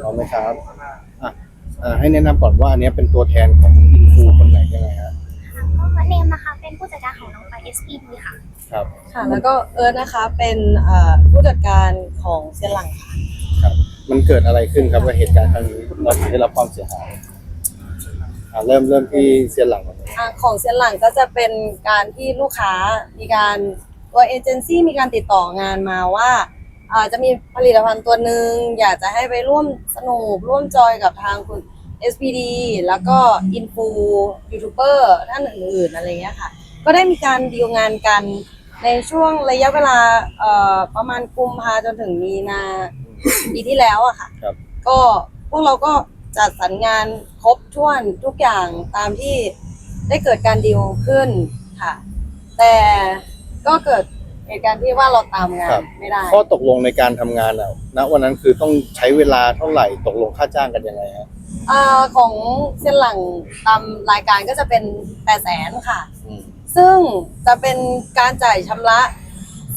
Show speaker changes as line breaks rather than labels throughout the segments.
พร้อมไหมครับอะอะให้แนะนำก่อนว่าอันเนี้ยเป็นตัวแทนของอินฟูคนไหนยังไงฮะ
ก็เนมนะคะเป็นผู้จัดการของน้องไป SPD ค่ะ
ครับ
ค่ะ แล้วก็เอิร์ธนะคะเป็นเอ่อผู้จัดการของเซียนหลังค่ะ
ครับมันเกิดอะไรขึ้นครับกับเหตุการณ์ครั้งนี้เราถึงได้รับความเสียหายอะเริ่มเริ่มที่เซียนหลังก่อนเลย
อ่าของเซียนหลังก็จะเป็นการที่ลูกค้ามีการตัวเอเจนซี่มีการติดต่องานมาว่าอ่า จะมีผลิตภัณฑ์ตัวหนึ่งอยากจะให้ไปร่วมสนุกร่วมจอยกับทางคุณ SPD แล้วก็อินฟูยูทูบเบอร์ท่านอื่นๆอะไรเงี้ยค่ะ ก็ได้มีการดีลงานกันในช่วงระยะเวลาเอ่อประมาณกุมภาจนถึงมีนาปีที่แล้วอะค่ะ
ครับ
ก็พวกเราก็จัดสรรงานครบถ้วนทุกอย่างตามที่ได้เกิดการดีลขึ้นค่ะ แต่ก็เกิด เหตุการณ์ที่ว่าเราตามงา
ครั
น
บ
ไม่ได้
ข้อตกลงในการทำงานอะณวันนั้นคือต้องใช้เวลาเท่าไหร่ตกลงค่าจ้างกันยังไงฮะ
อ่าของเส้นหลังตามรายการก็จะเป็นแปดแสนค่ะ
อืม
ซึ่งจะเป็นการจ่ายชำระ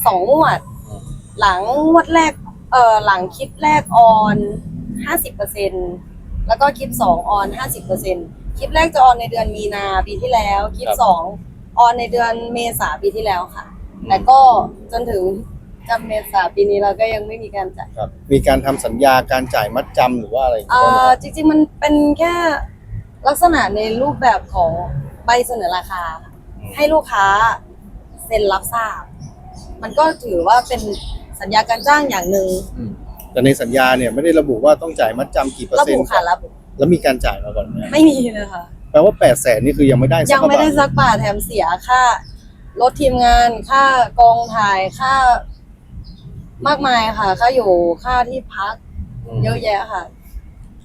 สองงวด
อืม
หลังงวดแรกเอ่อหลังคลิปแรกออนห้าสิบเปอร์เซ็นแล้วก็คลิปสองออนห้าสิบเปอร์เซ็นคลิปแรกจะออนในเดือนมีนาปีที่แล้ว คลิปสองออนในเดือนเมษาปีที่แล้วค่ะ แต่ก็จนถึงจำเมษาปีนี้เราก็ยังไม่มีการจ่าย
ครับ มีการทำสัญญาการจ่ายมัดจำหรือว่าอะไรอย่าง
เอ่
เงี้ยไหม
อ
ครับ
จริง ๆ มันเป็นแค่ลักษณะในรูปแบบของใบเสนอราคา ให้ลูกค้าเซ็นรับทราบ มันก็ถือว่าเป็นสัญญาการจ้างอย่างหนึ่ง
อืมแต่ในสัญญาเนี่ยไม่ได้ระบุว่าต้องจ่ายมัดจำกี่เปอร์
ระ
เซ็น
บุ
ต์
ค่ะระบุ
แล้วมีการจ่ายมาก่อนไหม
ไม่มีเลยค่ะ
แปลว่าแปดแสนนี่คือยังไม่ได้สัก
ยังไม่ได้
บาท
สักบาทแถมเสียค่า รถทีมงานค่ากองถ่ายค่ามากมายค่ะ ค่าอยู่ค่าที่พัก
อืม
เยอะแยะค่ะ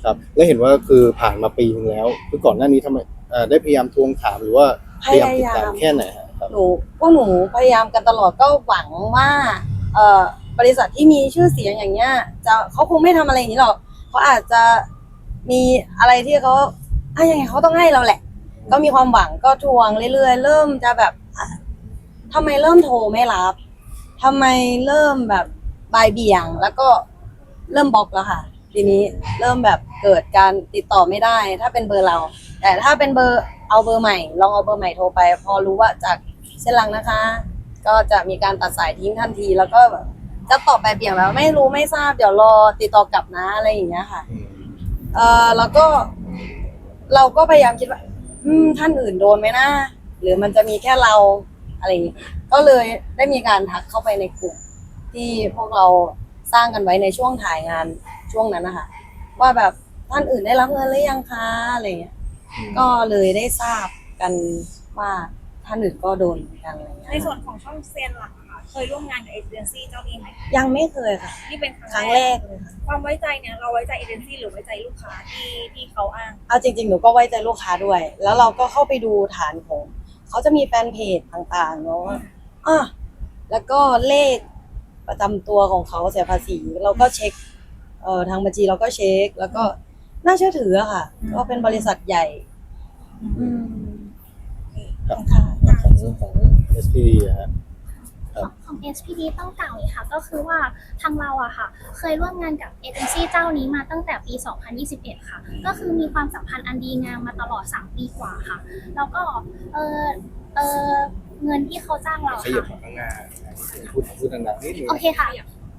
ครับ แล้วเห็นว่าคือผ่านมาปีนึงแล้ว คือก่อนหน้านี้ทำไมเอ่อได้พยายามทวงถามหรือว่าพยายาม ติดตาม
พยายาม
แค่ไหนฮะครับ
หนูพวกหนูพยายามกันตลอดก็หวังว่าเอ่อบริษัทที่มีชื่อเสียงอย่างเงี้ยจะเขาคงไม่ทำอะไรอย่างนี้หรอกเขาอาจจะมีอะไรที่เขาอะยังไงเขาต้องให้เราแหละ ก็มีความหวังก็ทวงเรื่อยๆ เริ่มจะแบบอะ ทำไมเริ่มโทรไม่รับทำไมเริ่มแบบบายเบี่ยง แล้วก็เริ่มบล็อกแล้วค่ะ ทีนี้เริ่มแบบเกิดการติดต่อไม่ได้ ถ้าเป็นเบอร์เรา แต่ถ้าเป็นเบอร์เอาเบอร์ใหม่ ลองเอาเบอร์ใหม่โทรไป พอรู้ว่าจากเส้นหลังนะคะ ก็จะมีการตัดสายทิ้งทันที แล้วก็แบบจะตอบแบบเบี่ยงแล้วไม่รู้ไม่ทราบเดี๋ยวรอติดต่อกลับนะอะไรอย่างเงี้ยค่ะ เออแล้วก็เราก็พยายามคิดว่า อืมท่านอื่นโดนไหมนะหรือมันจะมีแค่เรา อะไรอย่างงี้ก็เลยได้มีการทักเข้าไปในกลุ่มที่พวกเราสร้างกันไว้ในช่วงถ่ายงานช่วงนั้นนะคะว่าแบบท่านอื่นได้รับเงินหรือยังคะอะไรอย่างเงี้ยก็เลยได้ทราบกันว่าท่านอื่นก็โดนเหมือนกันอะไรอย่างเงี้ย
ในส่วนของช่องเซียนหลักอะค่ะเคยร่วมงานกับเอเจนซี่เจ้านี้ไหม
ยังไม่เคยค่ะ
นี่เป็น
ครั้งแรกเลยค่ะ
ความไว้ใจเนี่ยเราไว้ใจเอเจนซี่หรือไว้ใจลูกค้าที่ที่เขาอ้าง
เอาจริง ๆ หนูก็ไว้ใจลูกค้าด้วย แล้วเราก็เข้าไปดูฐานของ เขาจะมีแฟนเพจต่างๆเนาะอะแล้วก็เลขประจำตัวของเขาเสียภาษีเราก็เช็คเอ่อทางบัญชีเราก็เช็ค แล้วก็น่าเชื่อถืออะค่ะ ก็เป็นบริษัทใหญ่ อืม
ครับของของ SPD อะฮะ ครับ
ของ SPD ต้องกล่าวอย่างนี้ค่ะ ก็คือว่าทางเราอะค่ะ เคยร่วมงานกับเอเจนซี่เจ้านี้มาตั้งแต่ปี 2021 ค่ะ ก็คือมีความสัมพันธ์อันดีงามมาตลอด 3 ปีกว่าค่ะ แล้วก็เออเออเงินที่เขาจ้างเรา
ขยับ
ค่ะ
มาข้างหน้าพูดพูดดังๆนิดนึง
โอเคค่ะ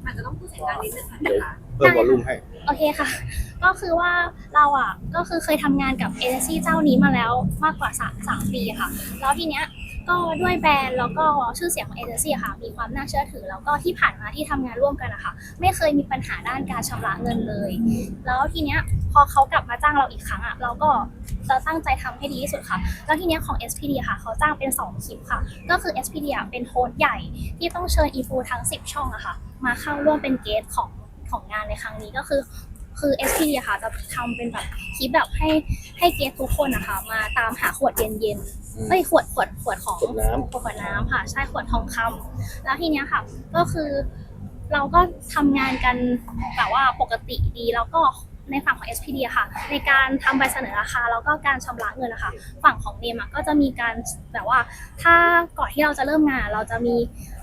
อาจจะต้องพูดเสียงดังนิดนึง
เดี๋ยวเพิ่มวอลลุ่มให้
โอเคค่ะ ก็คือว่าเราอะก็คือเคยทำงานกับเอเจนซี่เจ้านี้มาแล้วมากกว่าสามสามปีค่ะ แล้วทีเนี้ย ก็ด้วยแบรนด์แล้วก็ชื่อเสียงของเอเจนซี่ค่ะ มีความน่าเชื่อถือ แล้วก็ที่ผ่านมาที่ทำงานร่วมกันนะคะไม่เคยมีปัญหาด้านการชำระเงินเลย แล้วทีเนี้ยพอเขากลับมาจ้างเราอีกครั้งอะเราก็จะตั้งใจทำให้ดีที่สุดค่ะ แล้วทีเนี้ยของ SPD ค่ะ เขาจ้างเป็น 2 คลิปค่ะ ก็คือ SPD อะเป็นโฮสต์ใหญ่ที่ต้องเชิญอีฟูทั้ง 10 ช่องอะค่ะมาเข้าร่วมเป็นเกสของของงานในครั้งนี้ก็คือ คือ SPD อะค่ะจะทำเป็นแบบคลิปแบบให้ให้เกสทุกคนนะคะมาตามหาขวดเย็น
อืม
ๆเอ้ยขวดขวดขวดของ
ขวดน้ำ
ขวดน้ำค่ะ ใช่ขวดทองคำแล้วทีเนี้ยค่ะ ก็คือเราก็ทำงานกันแบบว่าปกติดีแล้วก็ในฝั่งของ SPD อะค่ะ ในการทำใบเสนอราคาแล้วก็การชำระเงินนะคะ ฝั่งของเนมอะก็จะมีการแบบว่า ถ้าก่อนที่เราจะเริ่มงาน เราจะมี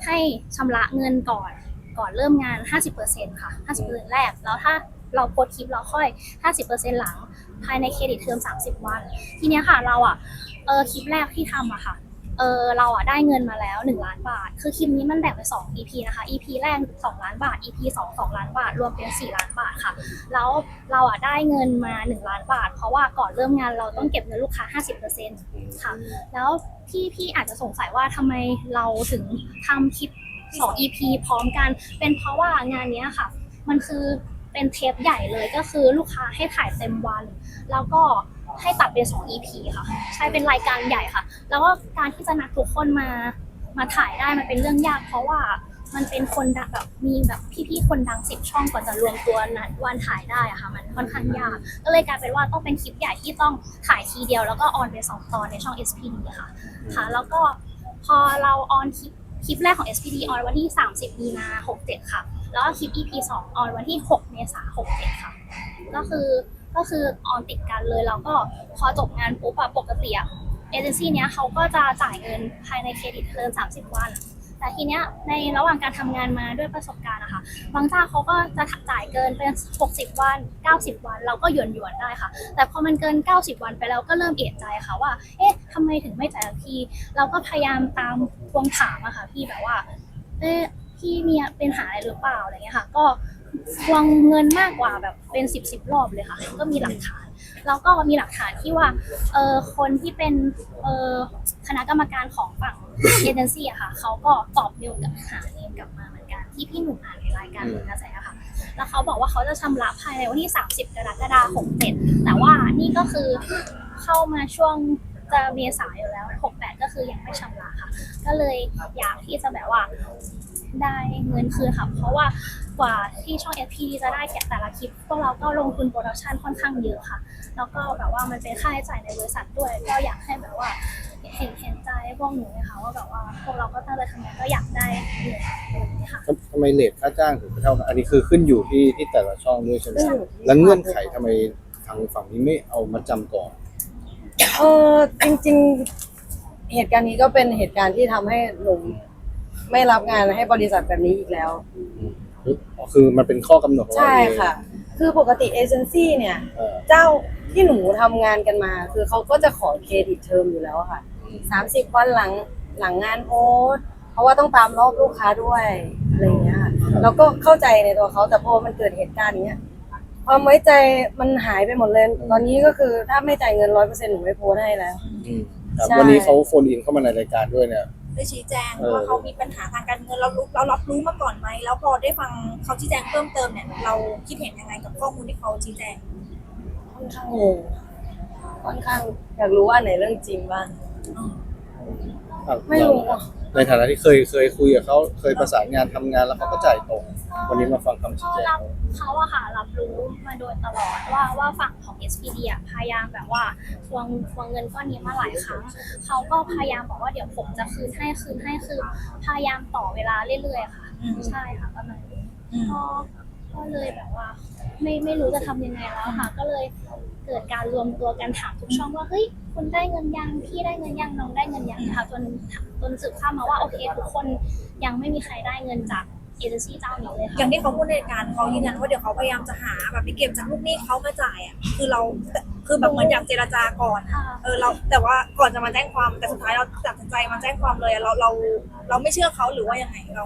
ให้ชำระเงินก่อน ก่อนเริ่มงาน 50%ค่ะ 50%แรก แล้วถ้า เราโพสคลิปเราค่อย 50%หลังภายในเครดิตเทอม 30 วัน ทีเนี้ยค่ะเราอะเออคลิปแรกที่ทำอะค่ะเออเราอะได้เงินมาแล้ว 1 ล้านบาท คือคลิปนี้มันแบ่งเป็น2 EP นะคะ EP แรก 2 ล้านบาท EP 2 2 ล้านบาท รวมเป็น 4 ล้านบาทค่ะ แล้วเราอะได้เงินมา 1 ล้านบาท เพราะว่าก่อนเริ่มงานเราต้องเก็บเงินลูกค้า 50%ค่ะ แล้วพี่พี่อาจจะสงสัยว่าทำไมเราถึงทำคลิป 2 EP พร้อมกัน เป็นเพราะว่างานนี้ค่ะ มันคือ เป็นเทปใหญ่เลยก็คือลูกค้าให้ถ่ายเต็มวัน แล้วก็ให้ตัดเป็น 2 EP ค่ะ ใช่เป็นรายการใหญ่ค่ะ แล้วก็การที่จะนัดทุกคนมามาถ่ายได้มันเป็นเรื่องยาก เพราะว่ามันเป็นคนดังแบบมีแบบพี่ๆคนดังสิบช่องกว่าจะรวมตัวนัดวันถ่ายได้อะค่ะ มันค่อนข้างยาก ก็เลยกลายเป็นว่าต้องเป็นคลิปใหญ่ที่ต้องถ่ายทีเดียว แล้วก็ออนเป็นสองตอนในช่อง SPD ค่ะค่ะ แล้วก็พอเราออนคลิปคลิปแรกของ SPD ออนวันที่ 30 มีนา67 ค่ะ แล้วก็คลิป EP 2ออนวันที่ 6 เมษายน67 ค่ะ ก็คือก็คือออนติดกันเลยแล้วก็พอจบงานปุ๊บอะปกติอะเอเจนซี่เนี้ยเขาก็จะจ่ายเงินภายในเครดิตเทอม30 วัน แต่ทีเนี้ยในระหว่างการทำงานมาด้วยประสบการณ์นะคะบางเจ้าเขาก็จะจ่ายเกินเป็น 60 วัน 90 วัน เราก็หยวนหยวนได้ค่ะ แต่พอมันเกิน 90 วันไปแล้วก็เริ่มเอะใจค่ะว่า เอ๊ะทำไมถึงไม่จ่ายที เราก็พยายามตามทวงถามอะค่ะพี่แบบว่า เอ๊ะ พี่มีเป็นหาอะไรหรือเปล่าอะไรเงี้ยค่ะ ก็ทวงเงินมากกว่าแบบเป็นสิบสิบรอบเลยค่ะ ก็มีหลักฐาน แล้วก็มีหลักฐานที่ว่าเออคนที่เป็นเออคณะกรรมการของฝั่งเอเจนซี่อะค่ะเขาก็ตอบเร็วกับหาเนมกลับมาเหมือนกันที่พี่หนุ่มอ่านในรายการผลกระแสอะค่ะ แล้วเขาบอกว่าเขาจะชำระภายในวันที่ 30 กรกฎาคม67แต่ว่านี่ก็คือเข้ามาช่วงจะเมษายนอยู่แล้ว 68 ก็คือยังไม่ชำระค่ะ ก็เลยอยากที่จะแบบว่า ได้เงินคืนค่ะ เพราะว่ากว่าที่ช่อง FP จะได้แกะแต่ละคลิป พวกเราก็ลงทุนโปรดักชันค่อนข้างเยอะค่ะ แล้วก็แบบว่ามันเป็นค่าใช้จ่ายในบริษัทด้วย ก็อยากให้แบบว่าเห็นเห็นใจพวกหนูนะคะว่าแบบว่าพวกเราก็ตั้งใจทำงานก็อยากได้เงินแบบนี้ค่ะ
ทำทำไมเลทค่าจ้างถึงไม่เท่ากันอันนี้คือขึ้นอยู่ที่ที่แต่ละช่องด้วยใช่ไหม
ขึ้นอยู่ที่
แล้วเงื่อนไขทำไมทางฝั่งนี้ไม่เอามาจำก่อน
เออจริง ๆ เหตุการณ์นี้ก็เป็นเหตุการณ์ที่ทำให้หนุ่ม ไม่รับงานให้บริษัทแบบนี้อีกแล้ว
อ๋อคือมันเป็นข้อกำหนดของเรา
ใช่
เอง
ค่ะ คือปกติเอเจนซี่เนี่ย
เออ
เจ้าที่หนูทำงานกันมา คือเขาก็จะขอเครดิตเทอมอยู่แล้วอะค่ะสามสิบวันหลังหลังงานโพสต์เพราะว่าต้องตามรอบลูกค้าด้วยอะไรอย่างเงี้ยค่ะเราก็เข้าใจในตัวเขาแต่พอมันเกิดเหตุการณ์เนี้ยความไว้ใจมันหายไปหมดเลย ตอนนี้ก็คือถ้าไม่จ่ายเงินร้อยเปอร์เซ็นต์หนูไม่โพสต์ให้แล้ว
อืมครับ
ใช่
วันนี้เขาโฟนอินเข้ามาในรายการด้วยเนี่ย
ได้ชี้แจง
เออ
ว่าเขามีปัญหาทางการเงินเรารู้เรารับรู้มาก่อนไหมแล้วพอได้ฟังเขาชี้แจงเพิ่มเติมเนี่ย เราคิดเห็นยังไงกับข้อมูลที่เขาชี้แจง
ค่อนข้างงงค่อนข้างอยากรู้ว่าอันไหนเรื่องจริงบ้าง
อะ
ไม่รู้อะ
ในฐานะที่เคยเคยคุยกับเขาเคยประสานงานทำงานแล้วเขาก็จ่ายตรง วันนี้มาฟังคำชี้
ก็
แจง
รับเขาอะค่ะรับรู้มาโดยตลอดว่าว่าฝั่งของ SPD อะพยายามแบบว่าทวงทวงเงินก้อนนี้มาหลายครั้ง เขาก็พยายามบอกว่าเดี๋ยวผมจะคืนให้คืนให้คือพยายามต่อเวลาเรื่อยๆค่ะ
อืม
ใช่ค่ะประมาณนี้ก็ก็เลยแบบว่า ไม่ไม่รู้จะทำยังไงแล้วค่ะ ก็เลย เกิดการรวมตัวกันถามทุกช่องว่าเฮ้ยคุณได้เงินยังพี่ได้เงินยังน้องได้เงินยังนะคะจนจนสืบทราบมาว่าโอเคทุกคนยังไม่มีใครได้เงินจากเอเจนซี่เจ้านี้เลย
อ
ค่ะ
ย่างที่เขาพูดในการเขายืนยันว่าเดี๋ยวเขาพยายามจะหาแบบไปเก็บจากลูกหนี้เขามาจ่ายอะคือเราคือแบบเหมือนอยากเจรจาก่อนอะ
ค่ะ
เออเราแต่ว่าก่อนจะมาแจ้งความแต่สุดท้ายเราตัดสินใจมาแจ้งความเลยอะเราเราเราไม่เชื่อเขาหรือว่ายังไงเรา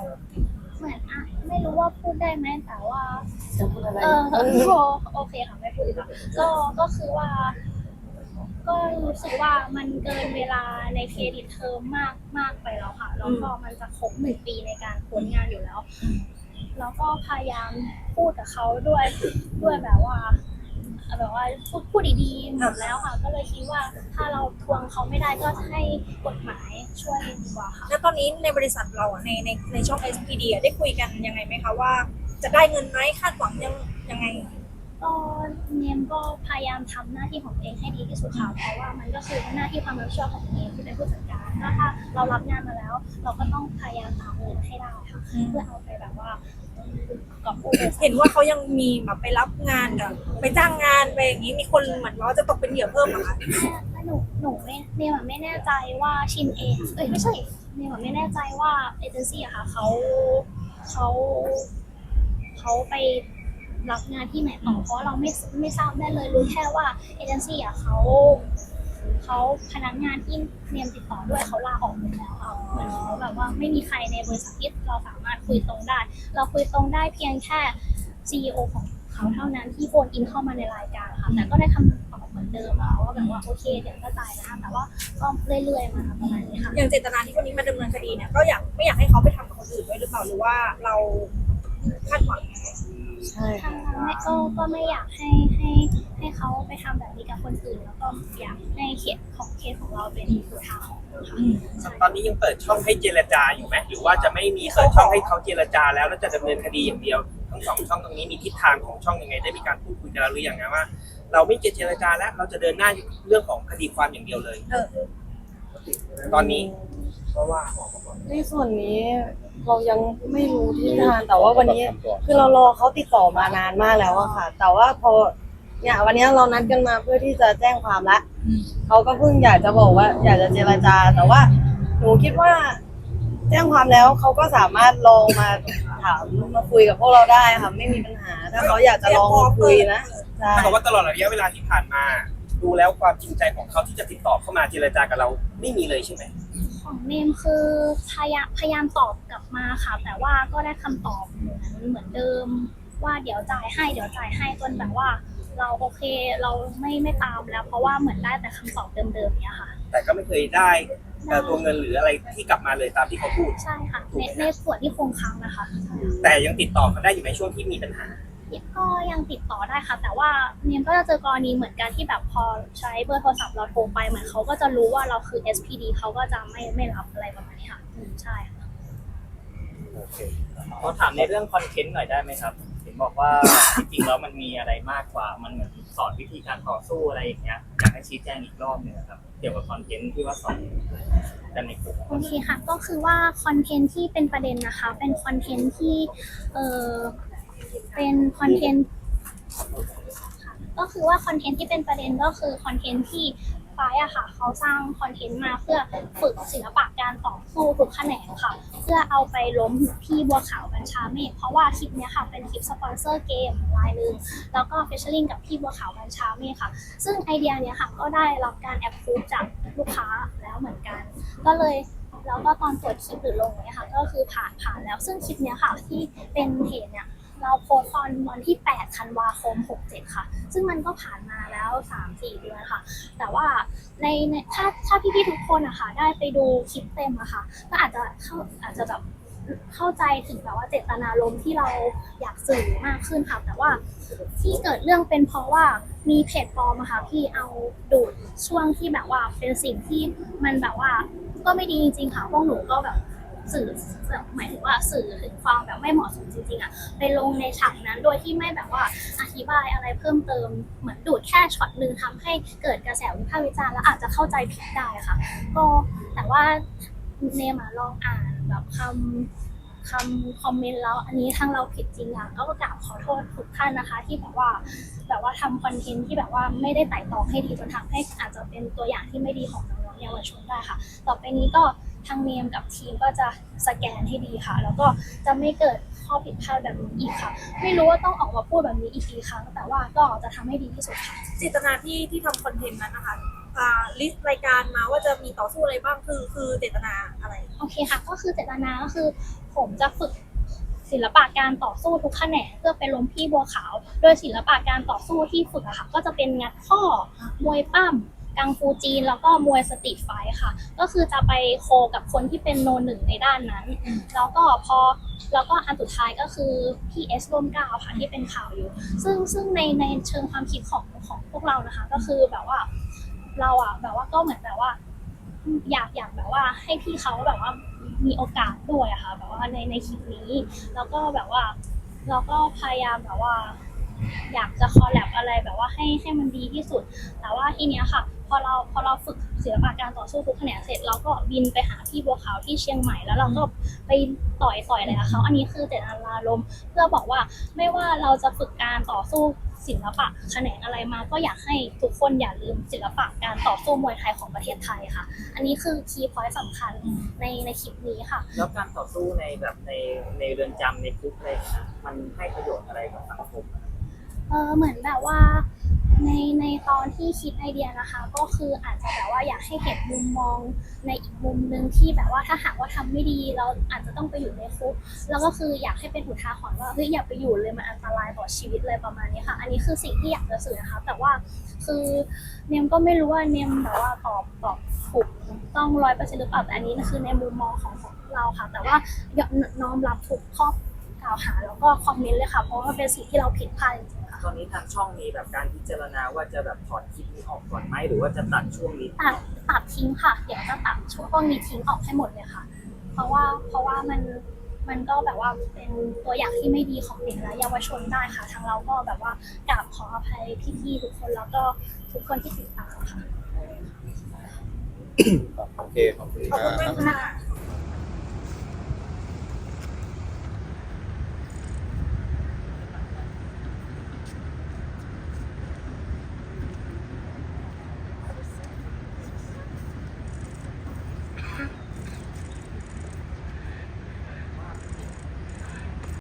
เหมือนอะไม่รู้ว่าพูดได้ไหมแต่ว่า
จะพูดอะไร
เออโอโอเคค่ะไม่พูดดีกว่าก็ก็คือว่า ก็รู้สึกว่ามันเกินเวลาในเครดิตเทอมมากมากไปแล้วค่ะแล้วก็มันจะครบหนึ่งปีในการพ้นงานอยู่แล้ว แล้วก็พยายามพูดกับเขาด้วยด้วยแบบว่าแบบว่าพูดพูดดีๆหมดแล้วค่ะ ก็เลยคิดว่าถ้าเราทวงเขาไม่ได้ก็ให้กฎหมายช่วยดีกว่าค่ะ
แล้วตอนนี้ในบริษัทเราอะในในในช่อง SPD อะได้คุยกันยังไงไหมคะว่า จะได้เงินไหมคาดหวังยังยังไง
ก็เนมก็พยายามทำหน้าที่ของตัวเองให้ดีที่สุดค่ะเพราะว่ามันก็คือหน้าที่ความรับผิดชอบของเนมที่เป็นผู้จัดการก็ถ้าเรารับงานมาแล้ว เราก็ต้องพยายามหาเงินให้ได้ค่ะ
อืม
เพื่อเอาไปแบบว่ากับผู้บริษัท
เห็นว่าเขายังมีแบบไปรับงานกับไปจ้างงานไปอย่างนี้มีคนเหมือนว่าจะตกเป็นเหยื่อเพิ่มเหรอคะ
แต่หนูหนูไม่เนมอะไม่แน่ใจว่าชินเองเอ้ยไม่ใช่เนมอะไม่แน่ใจว่าเอเจนซี่อะค่ะเขาเขา เขาไปรับงานที่ไหนต่อเพราะเราไม่ไม่ทราบได้เลยรู้แค่ว่าเอเจนซี่อะเขาเขาพนักงานที่เนียมติดต่อด้วยเขาลาออกไปแล้วค่ะเหมือนเขาแบบว่าไม่มีใครในบริษัทที่เราสามารถคุยตรงได้ เราคุยตรงได้เพียงแค่ CEO ของเขาเท่านั้นที่โฟนอินเข้ามาในรายการค่ะแต่ก็ได้คำตอบเหมือนเดิมมาว่าแบบว่าโอเคเดี๋ยวก็จ่ายนะแต่ว่าก็เรื่อยๆมาประมาณนี้ค่ะ
อย่างเจตนาที่คนนี้มาดำเนินคดีเนี่ยก็อยากไม่อยากให้เขาไปทำกับคนอื่นด้วยหรือเปล่าหรือว่าเรา คาดหวังยังไง
ใช่
ทางนั้นไม่ก็ก็ไม่อยากให้ให้ให้เขาไปทำแบบนี้กับคนอื่นแล้วก็อยากให้เคสของเคสของเราเป็นอุทาหรณ์ค่ะใช่
ตอนนี้ยังเปิดช่องให้เจรจาอยู่ไหมหรือว่าจะไม่มีเปิดช่องให้เขาเจรจาแล้วแล้วจะดำเนินคดีอย่างเดียว ทั้งสองช่องตรงนี้มีทิศทางของช่องยังไงได้มีการพูดคุยกันแล้วหรือยังนะว่า เราไม่เจรจาแล้วเราจะเดินหน้าเรื่องของคดีความอย่างเดียวเลย
เออ
ตอนนี้
เพราะว่า
ในส่วนนี้เรายังไม่รู้ที่ทางแต่ว่าวันนี้ คือเรารอเขาติดต่อมานานมากแล้วอะค่ะ แต่ว่าพอเนี่ยวันนี้เรานัดกันมาเพื่อที่จะแจ้งความละเขาก็เพิ่งอยากจะบอกว่า อยากจะเจรจา แต่ว่าหนูคิดว่า แจ้งความแล้วเขาก็สามารถลองมาถามมาคุยกับพวกเราได้ค่ะไม่มีปัญหา ถ้าเขาอยากจะลองมาคุยนะใช่
ถ้ากับว่าตลอดระยะเวลาที่ผ่านมา ดูแล้วความจริงใจของเขาที่จะติดต่อเข้ามาเจรจากับเราไม่มีเลยใช่ไหม
ของเนมคือพยายามพยายามตอบกลับมาค่ะ แต่ว่าก็ได้คำตอบเหมือนเหมือนเดิม ว่าเดี๋ยวจ่ายให้เดี๋ยวจ่ายให้จนแบบว่า เราโอเคเราไม่ไม่ตามแล้ว เพราะว่าเหมือนได้แต่คำตอบเดิมๆเนี้ยค่ะ
แต่ก็ไม่เคยได้เอ่อตัวเงินหรืออะไรที่กลับมาเลยตามที่เขาพูด
ใช่ค่ะในในส่วนที่คงค้างนะคะใช่ค่ะ
แต่ยังติดต่อกันได้อยู่ในช่วงที่มีปัญหา
ก็ยังติดต่อได้ค่ะ แต่ว่าเนียมก็จะเจอกรณีเหมือนกันที่แบบพอใช้เบอร์โทรศัพท์เราโทรไปเหมือนเขาก็จะรู้ว่าเราคือ SPD เขาก็จะไม่ไม่รับอะไรประมาณนี้ค่ะอืมใช่ค่ะ
โอเค
ขอถามในเรื่องคอนเทนต์หน่อยได้ไหมครับ เห็นบอกว่า จริงๆแล้วมันมีอะไรมากกว่า มันเหมือนสอนวิธีการต่อสู้อะไรอย่างเงี้ย อยากให้ชี้แจงอีกรอบหนึงครับ เกี่ยวกับคอนเทนต์ที่ว่าสอนกันในกลุ่ม
โอเคค่ะ ก็คือว่าคอนเทนต์ที่เป็นประเด็นนะคะ เป็นคอนเทนต์ที่เออ เป็นคอนเทนต์ก็คือว่าคอนเทนต์ที่เป็นประเด็นก็คือคอนเทนต์ที่ฟ้ายอะค่ะเขาสร้างคอนเทนต์มาเพื่อฝึกศิลปะการต่อสู้ทุกแขนงค่ะ เพื่อเอาไปล้มพี่บัวขาวบัญชาเมฆเพราะว่าคลิปเนี้ยค่ะเป็นคลิปสปอนเซอร์เกมรายหนึ่งแล้วก็เฟชเชอร์ลิงกับพี่บัวขาวบัญชาเมฆค่ะ ซึ่งไอเดียเนี้ยค่ะก็ได้รับการแอปพูฟจากลูกค้าแล้วเหมือนกัน ก็เลยแล้วก็ตอนตรวจคลิปหรือลงเนี่ยค่ะก็คือผ่านผ่านแล้วซึ่งคลิปเนี้ยค่ะที่เป็นเพจเนี่ย เราโพสต์ตอนวันที่ 8 ธันวาคม 67 ค่ะ ซึ่งมันก็ผ่านมาแล้ว 3-4 เดือนค่ะ แต่ว่าในในถ้าถ้าพี่ๆทุกคนอะค่ะ ได้ไปดูคลิปเต็มอะค่ะ ก็อาจจะเข้าอาจจะแบบเข้าใจถึงแบบว่าเจตนารมณ์ที่เราอยากสื่อมากขึ้นค่ะ แต่ว่าที่เกิดเรื่องเป็นเพราะว่ามีเพจปลอมอะค่ะพี่เอาดูดช่วงที่แบบว่าเป็นสิ่งที่มันแบบว่าก็ไม่ดีจริงๆค่ะพวกหนูก็แบบ สื่อแบบหมายถึงว่าสื่อถึงความแบบไม่เหมาะสมจริงๆอะไปลงในฉากนั้นโดยที่ไม่แบบว่าอธิบายอะไรเพิ่มเติมเหมือนดูดแค่ช็อตหนึ่งทำให้เกิดกระแสวิพากษ์วิจารณ์แล้วอาจจะเข้าใจผิดได้ค่ะ ก็แต่ว่าเนมอะลองอ่านแบบคำคำคอมเมนต์แล้วอันนี้ทางเราผิดจริงอะก็กราบขอโทษทุกท่านนะคะ ที่แบบว่าแบบว่าทำคอนเทนต์ที่แบบว่าไม่ได้ไต่ตองให้ดีจนทำให้อาจจะเป็นตัวอย่างที่ไม่ดีของน้องๆเยาวชนได้ค่ะ ต่อไปนี้ก็ ทางเนมกับทีมก็จะสแกนให้ดีค่ะ แล้วก็จะไม่เกิดข้อผิดพลาดแบบนี้อีกค่ะ ไม่รู้ว่าต้องออกมาพูดแบบนี้อีกกี่ครั้ง แต่ว่าก็จะทำให้ดีที่สุดค่ะ
เจตนาที่ที่ทำคอนเทนต์นั้นนะคะอ่าลิสต์รายการมาว่าจะมีต่อสู้อะไรบ้างคือคือเจตนาอะไร
โอเคค่ะ ก็คือเจตนาก็คือ ผมจะฝึกศิลปะการต่อสู้ทุกแขนงเพื่อไปล้มพี่บัวขาว โดยศิลปะการต่อสู้ที่ฝึกอะค่ะ ก็จะเป็นงัดข้อมวยปั้ม กังฟูจีนแล้วก็มวยสตรีทไฟค่ะ ก็คือจะไปโคกับคนที่เป็นโนหนึ่งในด้านนั้น แล้วก็พอแล้วก็อันสุดท้ายก็คือพี่เอสร่วมเก้าค่ะที่เป็นข่าวอยู่ ซึ่งซึ่งในในเชิงความคิดของของพวกเรานะคะ ก็คือแบบว่าเราอะแบบว่าก็เหมือนแบบว่า อยากอยากแบบว่าให้พี่เขาแบบว่ามีโอกาสด้วยอะค่ะแบบว่าในในคลิปนี้ แล้วก็แบบว่าเราก็พยายามแบบว่า อยากจะคอลแลบอะไรแบบว่าให้ให้มันดีที่สุด แต่ว่าทีเนี้ยค่ะ พอเราพอเราฝึกศิลปะการต่อสู้ทุกแขนงเสร็จเราก็บินไปหาพี่บัวขาวที่เชียงใหม่แล้วเราก็ไปต่อยต่อยอะไรกับเขาอันนี้คือเจตนารมณ์เพื่อบอกว่าไม่ว่าเราจะฝึกการต่อสู้ศิลปะแขนงอะไรมาก็อยากให้ทุกคนอย่าลืมศิลปะการต่อสู้มวยไทยของประเทศไทยค่ะ อันนี้คือคีย์พอยต์สำคัญในในคลิปนี้ค่ะ
แล้วการต่อสู้ในแบบในในเรือนจำในคุกอะไรอย่างเงี้ยมันให้ประโยชน์อะไรกับสังคมอะ
เออเหมือนแบบว่า ในในตอนที่คิดไอเดียนะคะ ก็คืออาจจะแบบว่าอยากให้เห็นมุมมองในอีกมุมหนึ่งที่แบบว่าถ้าหากว่าทำไม่ดีเราอาจจะต้องไปอยู่ในคุกแล้วก็คืออยากให้เป็นอุทาหรณ์ว่าเฮ้ยอย่าไปอยู่เลยมันอันตรายต่อชีวิตเลยประมาณนี้ค่ะ อันนี้คือสิ่งที่อยากจะสื่อนะคะ แต่ว่าคือเนมก็ไม่รู้ว่าเนมแบบว่าตอบตอบถูกต้องร้อยเปอร์เซ็นต์หรือเปล่าแต่อันนี้คือในมุมมองของของเราค่ะ แต่ว่ายอมน้อมรับทุกข้อกล่าวหาแล้วก็คอมเมนต์เลยค่ะ เพราะว่าเป็นสิ่งที่เราผิดพลาดจริง
ตอนนี้ทางช่องมีแบบการพิจารณาว่าจะแบบถอดคลิปนี้ออกก่อนไหมหรือว่าจะตัดช่วงนี้
ตัดตัดทิ้งค่ะ เดี๋ยวจะตัดช่วงนี้ทิ้งออกให้หมดเลยค่ะ เพราะว่าเพราะว่ามันมันก็แบบว่าเป็นตัวอย่างที่ไม่ดีของเด็กและเยาวชนได้ค่ะ ทางเราก็แบบว่ากราบขออภัยพี่ๆทุกคนแล้วก็ทุกคนที่ติดตามค่ะ
โอเคขอบคุณ
ขอบ
ค
คุณ
รับ
มากค่ะ